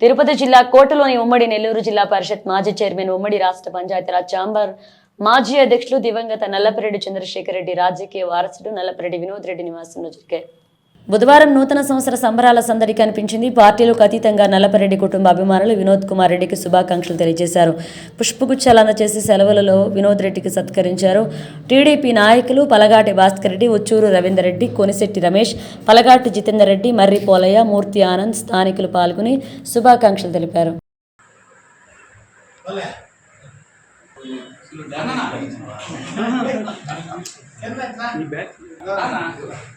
తిరుపతి జిల్లా కోటలోని ఉమ్మడి నెల్లూరు జిల్లా పరిషత్ మాజీ చైర్మన్ ఉమ్మడి రాష్ట్ర పంచాయతీరాజ్ ఛాంబర్ మాజీ అధ్యక్షులు దివంగత నల్లపరెడ్డి చంద్రశేఖర్ రెడ్డి రాజకీయ వారసుడు నల్లపరెడ్డి వినోద్ రెడ్డి నివాసంలో జరిగాయి. బుధవారం నూతన సంవత్సర సంబరాల సందడి కనిపించింది. పార్టీలకు అతీతంగా నల్లపరెడ్డి కుటుంబ అభిమానులు వినోద్ కుమార్ రెడ్డికి శుభాకాంక్షలు తెలియజేశారు. పుష్పగుచ్చాలు అందజేసి సెలవులలో వినోద్ రెడ్డికి సత్కరించారు. టీడీపీ నాయకులు పలగాటి భాస్కర్ రెడ్డి ఉచ్చూరు రవీందర్ రెడ్డి కొనిశెట్టి రమేష్ పలగాటి జితేందర్ రెడ్డి మర్రి పోలయ్య మూర్తి ఆనంద్ స్థానికులు పాల్గొని శుభాకాంక్షలు తెలిపారు. ఈ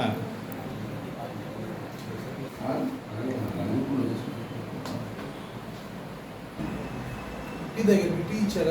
ಹಾಂ. ಇದಾಗಿರ್ಬೇಕು ಟೀಚರ